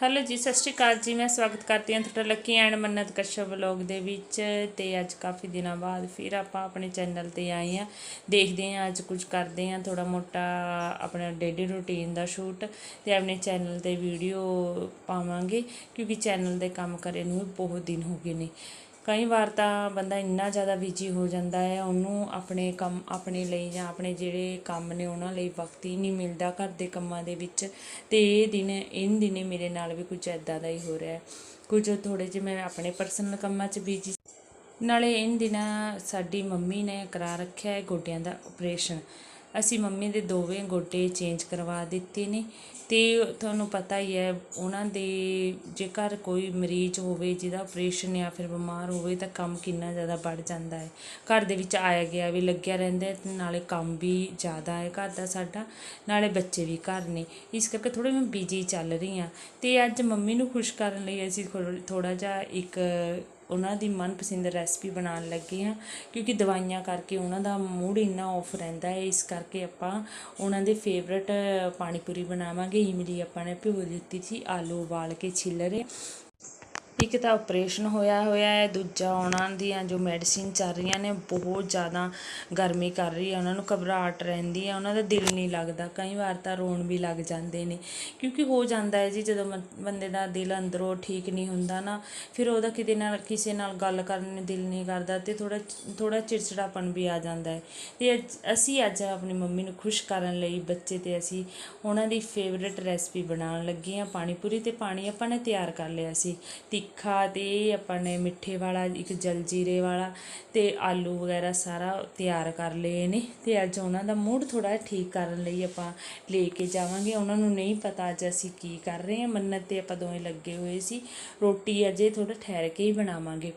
Hello ਜੀ, ਸਤਿ ਸ਼੍ਰੀ ਅਕਾਲ ਜੀ, ਮੈਂ ਸਵਾਗਤ ਕਰਦੀ ਹਾਂ ਤੁਹਾਡਾ ਲੱਕੀ ਐਂਡ ਮੰਨਤ ਕਸ਼ਪ ਵਲੌਗ ਦੇ ਵਿੱਚ ਤੇ ਅੱਜ ਕਾਫੀ ਦਿਨਾਂ ਬਾਅਦ ਫਿਰ ਆਪਾਂ ਆਪਣੇ ਚੈਨਲ ਤੇ ਆਏ ਹਾਂ। ਦੇਖਦੇ ਹਾਂ, ਅੱਜ ਕੁਝ ਕਰਦੇ ਹਾਂ ਥੋੜਾ ਮੋਟਾ ਆਪਣਾ ਡੇਲੀ ਰੂਟੀਨ ਦਾ ਸ਼ੂਟ ਤੇ ਆਪਣੇ ਚੈਨਲ ਤੇ ਵੀਡੀਓ ਪਾਵਾਂਗੇ ਕਿਉਂਕਿ ਚੈਨਲ ਦੇ ਕੰਮ ਕਰੇ ਨੂੰ ਬਹੁਤ ਦਿਨ ਹੋ ਗਏ ਨੇ। ਕਈ ਵਾਰ ਤਾਂ ਬੰਦਾ ਇੰਨਾ ਜ਼ਿਆਦਾ ਬਿਜ਼ੀ ਹੋ ਜਾਂਦਾ ਹੈ, ਉਹਨੂੰ ਆਪਣੇ ਕੰਮ, ਆਪਣੇ ਲਈ ਜਾਂ ਆਪਣੇ ਜਿਹੜੇ ਕੰਮ ਨੇ ਉਹਨਾਂ ਲਈ ਵਕਤ ਹੀ ਨਹੀਂ ਮਿਲਦਾ ਘਰ ਦੇ ਕੰਮਾਂ ਦੇ ਵਿੱਚ। ਅਤੇ ਇਹ ਦਿਨ ਇਨ ਦਿਨੇ ਮੇਰੇ ਨਾਲ ਵੀ ਕੁਝ ਐਦਾਂ ਦਾ ਹੀ ਹੋ ਰਿਹਾ ਹੈ। ਕੁਝ ਥੋੜ੍ਹੇ ਜਿਹੇ ਮੈਂ ਆਪਣੇ ਪਰਸਨਲ ਕੰਮਾਂ 'ਚ ਬਿਜ਼ੀ ਨਾਲੇ ਇਨ ਦਿਨਾਂ ਸਾਡੀ ਮੰਮੀ ਨੇ ਕਰਾ ਰੱਖਿਆ ਹੈ ਗੋਡਿਆਂ ਦਾ ਆਪਰੇਸ਼ਨ ਅਸੀਂ ਮੰਮੀ ਦੇ ਦੋਵੇਂ ਗੋਡੇ ਚੇਂਜ ਕਰਵਾ ਦਿੱਤੇ ਨੇ ਅਤੇ ਤੁਹਾਨੂੰ ਪਤਾ ਹੀ ਹੈ, ਉਹਨਾਂ ਦੇ ਜੇ ਘਰ ਕੋਈ ਮਰੀਜ਼ ਹੋਵੇ, ਜਿਹਦਾ ਆਪਰੇਸ਼ਨ ਜਾਂ ਫਿਰ ਬਿਮਾਰ ਹੋਵੇ, ਤਾਂ ਕੰਮ ਕਿੰਨਾ ਜ਼ਿਆਦਾ ਵੱਧ ਜਾਂਦਾ ਹੈ। ਘਰ ਦੇ ਵਿੱਚ ਆਇਆ ਗਿਆ ਵੀ ਲੱਗਿਆ ਰਹਿੰਦਾ ਅਤੇ ਨਾਲੇ ਕੰਮ ਵੀ ਜ਼ਿਆਦਾ ਹੈ ਘਰ ਦਾ ਸਾਡਾ, ਨਾਲੇ ਬੱਚੇ ਵੀ ਘਰ ਨੇ। ਇਸ ਕਰਕੇ ਥੋੜੇ ਮੈਂ ਬਿਜ਼ੀ ਚੱਲ ਰਹੀ ਹਾਂ। ਅਤੇ ਅੱਜ ਮੰਮੀ ਨੂੰ ਖੁਸ਼ ਕਰਨ ਲਈ ਅਸੀਂ ਥੋੜ੍ਹਾ ਜਿਹਾ ਇੱਕ ਉਹਨਾਂ ਦੀ ਮਨਪਸੰਦ ਰੈਸਪੀ ਬਣਾਉਣ ਲੱਗੇ ਹਾਂ, ਕਿਉਂਕਿ ਦਵਾਈਆਂ ਕਰਕੇ ਉਹਨਾਂ ਦਾ ਮੂਡ ਇੰਨਾ ਆਫ ਰਹਿੰਦਾ ਹੈ, ਇਸ ਕਰਕੇ ਆਪਾਂ ਉਹਨਾਂ ਦੇ ਫੇਵਰਟ ਪਾਣੀ ਪੂਰੀ ਬਣਾਵਾਂਗੇ। ਇਮਲੀ ਆਪਾਂ ਨੇ ਭਿਓ ਦਿੱਤੀ ਸੀ, ਆਲੂ ਉਬਾਲ ਕੇ ਛਿੱਲ ਰਹੇ। ਇੱਕ ਤਾਂ ਆਪਰੇਸ਼ਨ ਹੋਇਆ ਹੋਇਆ ਹੈ, ਦੂਜਾ ਉਹਨਾਂ ਦੀਆਂ ਜੋ ਮੈਡੀਸਿਨ ਚੱਲ ਰਹੀਆਂ ਨੇ, ਬਹੁਤ ਜ਼ਿਆਦਾ ਗਰਮੀ ਕਰ ਰਹੀ ਹੈ, ਉਹਨਾਂ ਨੂੰ ਘਬਰਾਹਟ ਰਹਿੰਦੀ ਹੈ, ਉਹਨਾਂ ਦਾ ਦਿਲ ਨਹੀਂ ਲੱਗਦਾ, ਕਈ ਵਾਰ ਤਾਂ ਰੋਣ ਵੀ ਲੱਗ ਜਾਂਦੇ ਨੇ, ਕਿਉਂਕਿ ਹੋ ਜਾਂਦਾ ਹੈ ਜੀ, ਜਦੋਂ ਮੰ- ਬੰਦੇ ਦਾ ਦਿਲ ਅੰਦਰੋਂ ਠੀਕ ਨਹੀਂ ਹੁੰਦਾ ਨਾ, ਫਿਰ ਉਹਦਾ ਕਿਤੇ ਨਾਲ ਕਿਸੇ ਨਾਲ ਗੱਲ ਕਰਨ ਨੂੰ ਦਿਲ ਨਹੀਂ ਕਰਦਾ ਤੇ ਥੋੜਾ ਥੋੜਾ ਚਿੜਚਿੜਾਪਨ ਵੀ ਆ ਜਾਂਦਾ ਹੈ, ਤੇ ਅੱਜ- ਅਸੀਂ ਅੱਜ ਆਪਣੀ ਮੰਮੀ ਨੂੰ ਖੁਸ਼ ਕਰਨ ਲਈ ਬੱਚੇ ਤੇ ਅਸੀਂ ਉਹਨਾਂ ਦੀ ਫੇਵਰਿਟ ਰੈਸਪੀ ਬਣਾਉਣ ਲੱਗੇ ਹਾਂ ਪਾਣੀ ਪੂਰੀ ਤੇ ਪਾਣੀ ਆਪਾਂ ਨੇ ਤਿਆਰ ਕਰ ਲਿਆ ਸੀ, ਤਿੱਖਾ ਤੇ ਅਤੇ ਆਪਾਂ ਨੇ ਮਿੱਠੇ ਵਾਲਾ, ਇੱਕ ਜਲਜੀਰੇ ਵਾਲਾ ਅਤੇ ਆਲੂ ਵਗੈਰਾ ਸਾਰਾ ਤਿਆਰ ਕਰ ਲਏ ਨੇ ਅਤੇ ਅੱਜ ਉਹਨਾਂ ਦਾ ਮੂਡ ਥੋੜ੍ਹਾ ਠੀਕ ਕਰਨ ਲਈ ਆਪਾਂ ਲੈ ਕੇ ਜਾਵਾਂਗੇ। ਉਹਨਾਂ ਨੂੰ ਨਹੀਂ ਪਤਾ ਅੱਜ ਅਸੀਂ ਕੀ ਕਰ ਰਹੇ ਹਾਂ। ਮੰਨਤ ਤੇ ਆਪਾਂ ਦੋਵੇਂ ਲੱਗੇ ਹੋਏ ਸੀ। ਰੋਟੀ ਅਜੇ ਥੋੜ੍ਹਾ ਠਹਿਰ ਕੇ ਹੀ ਬਣਾਵਾਂਗੇ।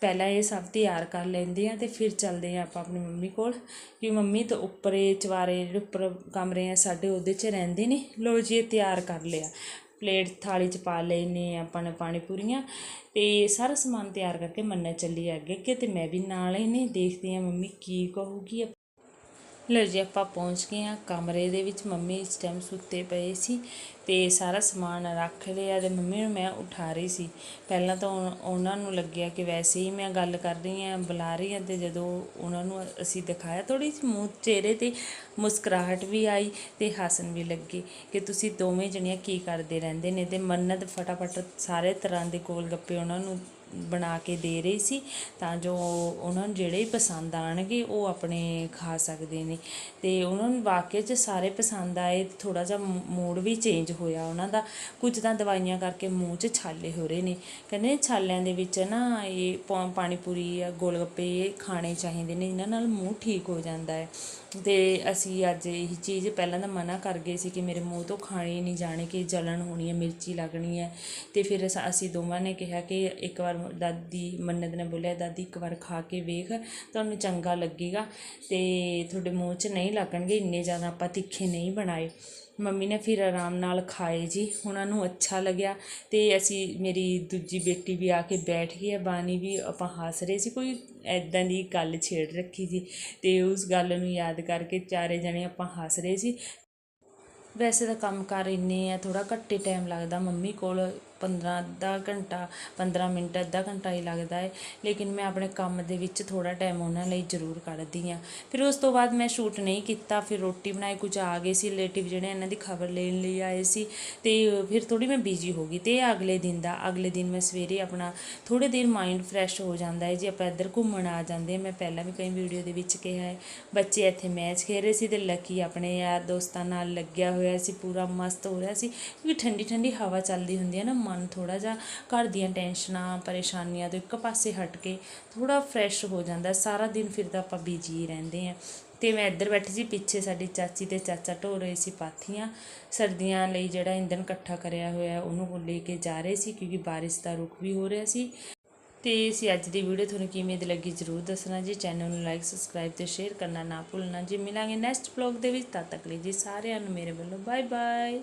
ਪਹਿਲਾਂ ਇਹ ਸਭ ਤਿਆਰ ਕਰ ਲੈਂਦੇ ਆ ਤੇ ਫਿਰ ਚੱਲਦੇ ਆ ਆਪਾਂ ਆਪਣੀ ਮੰਮੀ ਕੋਲ। ਕਿ ਮੰਮੀ ਤਾਂ ਉੱਪਰੇ ਚਵਾਰੇ ਜਿਹੜੇ ਉੱਪਰ ਕਮਰੇ ਆ ਸਾਡੇ ਉਹਦੇ 'ਚ ਰਹਿੰਦੇ ਨੇ। ਲੋ ਜੀ, ਇਹ ਤਿਆਰ ਕਰ ਲਿਆ। ਪਲੇਟ ਥਾਲੀ 'ਚ ਪਾ ਲੈਨੇ ਆਪਾਂ ਨੇ ਪਾਣੀ ਪੂਰੀਆਂ ਤੇ ਸਾਰਾ ਸਮਾਨ ਤਿਆਰ ਕਰਕੇ ਮੰਨਾ ਚੱਲੀ ਅੱਗੇ ਅੱਗੇ ਤੇ ਮੈਂ ਵੀ ਨਾਲ ਹੀ ਨੇ, ਦੇਖਦੀ ਆ ਮੰਮੀ ਕੀ ਕਹੂਗੀ। ਲਓ ਜੀ ਆਪਾਂ ਪਹੁੰਚ ਗਏ ਆ ਕਮਰੇ ਦੇ ਵਿੱਚ। ਮੰਮੀ ਇਸ ਟਾਈਮ ਸੁੱਤੇ ਪਏ ਸੀ ਤੇ ਸਾਰਾ ਸਮਾਨ ਰੱਖ ਲਿਆ ਤੇ ਮੰਮੀ ਨੂੰ ਮੈਂ ਉਠਾ ਰਹੀ ਸੀ। ਪਹਿਲਾਂ ਤਾਂ ਉਨ- ਉਹਨਾਂ ਨੂੰ ਲੱਗਿਆ ਕਿ ਵੈਸੇ ਹੀ ਮੈਂ ਗੱਲ ਕਰ ਰਹੀ ਹਾਂ, ਬੁਲਾ ਰਹੀ ਹਾਂ ਤੇ ਜਦੋਂ ਉਹਨਾਂ ਨੂੰ ਅਸੀਂ ਦਿਖਾਇਆ ਥੋੜੀ ਜਿਹੀ ਮੂੰਹ ਚਿਹਰੇ ਤੇ ਮੁਸਕਰਾਹਟ ਵੀ ਆਈ ਤੇ ਹੱਸਣ ਵੀ ਲੱਗੇ ਕਿ ਤੁਸੀਂ ਦੋਵੇਂ ਜਣੀਆਂ ਕੀ ਕਰਦੇ ਰਹਿੰਦੇ ਨੇ ਤੇ ਮੰਨਤ ਫਟਾਫਟ ਸਾਰੇ ਤਰ੍ਹਾਂ ਦੇ ਗੋਲ ਗੱਪੇ ਉਹਨਾਂ ਨੂੰ ਬਣਾ ਕੇ ਦੇ ਰਹੀ ਸੀ, ਤਾਂ ਜੋ ਉਹਨਾਂ ਨੂੰ ਜਿਹੜੇ ਪਸੰਦ ਆਣਗੇ ਉਹ ਆਪਣੇ ਖਾ ਸਕਦੇ ਨੇ। ਤੇ ਉਹਨਾਂ ਨੂੰ ਵਾਕਿਆ 'ਚ ਸਾਰੇ ਪਸੰਦ ਆਏ ਥੋੜਾ ਜਿਹਾ ਮੂਡ ਵੀ ਚੇਂਜ ਹੋਇਆ ਉਹਨਾਂ ਦਾ। ਕੁਝ ਤਾਂ ਦਵਾਈਆਂ ਕਰਕੇ ਮੂੰਹ 'ਚ ਛਾਲੇ ਹੋ ਰਹੇ ਨੇ। ਕਹਿੰਦੇ ਛਾਲਿਆਂ ਦੇ ਵਿੱਚ ਨਾ ਇਹ ਪਾ- ਪਾਣੀ ਪੂਰੀ ਆ ਗੋਲ ਗੱਪੇ ਇਹ ਖਾਣੇ ਚਾਹੀਦੇ ਨੇ, ਇਹਨਾਂ ਨਾਲ ਮੂੰਹ ਠੀਕ ਹੋ ਜਾਂਦਾ ਹੈ। ਤੇ ਅਸੀਂ ਅੱਜ ਇਹ ਚੀਜ਼ ਪਹਿਲਾਂ ਤਾਂ ਮਨਾ ਕਰ ਗਏ ਸੀ ਕਿ ਮੇਰੇ ਮੂੰਹ ਤੋਂ ਖਾਣੀ ਨਹੀਂ ਜਾਣੇ, ਕਿ ਜਲਣ ਹੋਣੀ ਹੈ, ਮਿਰਚੀ ਲੱਗਣੀ ਹੈ। ਤੇ ਫਿਰ ਅਸ- ਅਸੀਂ ਦੋਵਾਂ ਨੇ ਕਿਹਾ ਕਿ ਇੱਕ ਵਾਰ ਦਾਦੀ, ਮੰਨਤ ਨੇ ਬੋਲਿਆ, ਦਾਦੀ, ਇੱਕ ਵਾਰ ਖਾ ਕੇ ਵੇਖ, ਤੁਹਾਨੂੰ ਚੰਗਾ ਲੱਗੇਗਾ ਅਤੇ ਤੁਹਾਡੇ ਮੂੰਹ 'ਚ ਨਹੀਂ ਲੱਗਣਗੇ, ਇੰਨੇ ਜ਼ਿਆਦਾ ਆਪਾਂ ਤਿੱਖੇ ਨਹੀਂ ਬਣਾਏ। ਮੰਮੀ ਨੇ ਫਿਰ ਆਰਾਮ ਨਾਲ ਖਾਏ ਜੀ, ਉਹਨਾਂ ਨੂੰ ਅੱਛਾ ਲੱਗਿਆ ਅਤੇ ਅਸੀਂ, ਮੇਰੀ ਦੂਜੀ ਬੇਟੀ ਵੀ ਆ ਕੇ ਬੈਠ ਗਈ ਹੈ ਬਾਨੀ ਵੀ ਆਪਾਂ ਹੱਸ ਰਹੇ ਸੀ, ਕੋਈ ਐਦਾਂ ਦੀ ਗੱਲ ਛੇੜ ਰੱਖੀ ਸੀ ਅਤੇ ਉਸ ਗੱਲ ਨੂੰ ਯਾਦ ਕਰਕੇ ਚਾਰੇ ਜਣੇ ਆਪਾਂ ਹੱਸ ਰਹੇ ਸੀ। ਵੈਸੇ ਤਾਂ ਕੰਮ ਕਰ ਇੰਨੇ ਆ, ਥੋੜ੍ਹਾ ਘੱਟੇ ਟਾਈਮ ਲੱਗਦਾ ਮੰਮੀ ਕੋਲ। 15 ਅੱਧਾ ਘੰਟਾ 15 ਮਿੰਟ, ਅੱਧਾ ਘੰਟਾ ਹੀ ਲੱਗਦਾ ਹੈ। ਲੇਕਿਨ ਮੈਂ ਆਪਣੇ ਕੰਮ ਦੇ ਵਿੱਚ ਥੋੜ੍ਹਾ ਟਾਈਮ ਉਹਨਾਂ ਲਈ ਜ਼ਰੂਰ ਕੱਢਦੀ ਹਾਂ। ਫਿਰ ਉਸ ਤੋਂ ਬਾਅਦ ਮੈਂ ਸ਼ੂਟ ਨਹੀਂ ਕੀਤਾ, ਫਿਰ ਰੋਟੀ ਬਣਾਈ, ਕੁਝ ਆ ਗਏ ਸੀ ਰਿਲੇਟਿਵ ਜਿਹੜੇ ਇਹਨਾਂ ਦੀ ਖਬਰ ਲੈਣ ਲਈ ਆਏ ਸੀ। ਤੇ ਫਿਰ ਥੋੜੀ ਮੈਂ ਬਿਜ਼ੀ ਹੋ ਗਈ। ਤੇ ਅਗਲੇ ਦਿਨ ਦਾ, ਅਗਲੇ ਦਿਨ ਮੈਂ ਸਵੇਰੇ ਆਪਣਾ ਥੋੜੇ ਦੇਰ ਮਾਈਂਡ ਫਰੈਸ਼ ਹੋ ਜਾਂਦਾ ਹੈ। ਜੇ ਆਪਾਂ ਇੱਧਰ ਘੁੰਮਣ ਆ ਜਾਂਦੇ ਹਾਂ, ਮੈਂ ਪਹਿਲਾਂ ਵੀ ਕਈ ਵੀਡੀਓ ਦੇ ਵਿੱਚ ਕਿਹਾ ਹੈ, ਬੱਚੇ ਇੱਥੇ ਮੈਚ ਖੇਡ ਰਹੇ ਸੀ ਤੇ ਲੱਕੀ ਆਪਣੇ ਯਾਰ ਦੋਸਤਾਂ ਨਾਲ ਲੱਗਿਆ ਹੋਇਆ ਸੀ, ਪੂਰਾ ਮਸਤ ਹੋ ਰਿਹਾ ਸੀ। ਕਿਉਂਕਿ ਠੰਡੀ ਠੰਡੀ ਹਵਾ ਚੱਲਦੀ ਹੁੰਦੀ ਹੈ ਨਾ ਮਨ ਥੋੜਾ ਜਿਹਾ ਘਰ ਦੀਆਂ ਟੈਨਸ਼ਨਾਂ, ਪਰੇਸ਼ਾਨੀਆਂ ਤੋਂ ਇੱਕ ਪਾਸੇ ਹਟ ਕੇ ਥੋੜਾ ਫਰੈਸ਼ ਹੋ ਜਾਂਦਾ ਸਾਰਾ ਦਿਨ ਫਿਰ ਤਾਂ ਆਪਾਂ ਬਿਜ਼ੀ ਰਹਿੰਦੇ ਆ ਤੇ ਮੈਂ ਇੱਧਰ ਬੈਠੀ ਸੀ, ਪਿੱਛੇ ਸਾਡੀ ਚਾਚੀ ਤੇ ਚਾਚਾ ਢੋ ਰਹੇ ਸੀ ਪਾਥੀਆਂ। ਸਰਦੀਆਂ ਲਈ ਜਿਹੜਾ ਇੰਧਨ ਇਕੱਠਾ ਕਰਿਆ ਹੋਇਆ ਉਹਨੂੰ ਲੈ ਕੇ ਜਾ ਰਹੇ ਸੀ ਕਿਉਂਕਿ ਬਾਰਿਸ਼ ਦਾ ਰੁਕ ਵੀ ਹੋ ਰਿਹਾ ਸੀ। ਤੇ ਅਸੀਂ ਅੱਜ ਦੀ ਵੀਡੀਓ ਤੁਹਾਨੂੰ ਕਿਵੇਂ ਦੀ ਲੱਗੀ ਜਰੂਰ ਦੱਸਣਾ ਜੀ। ਚੈਨਲ ਨੂੰ ਲਾਈਕ ਸਬਸਕ੍ਰਾਈਬ ਤੇ ਸ਼ੇਅਰ ਕਰਨਾ ਨਾ ਭੁੱਲਣਾ ਜੀ। ਮਿਲਾਂਗੇ ਨੈਕਸਟ ਵਲੌਗ ਦੇ ਵਿੱਚ। ਤਦ ਤੱਕ ਲਈ ਜੀ ਸਾਰਿਆਂ ਨੂੰ ਮੇਰੇ ਵੱਲੋਂ ਬਾਏ ਬਾਏ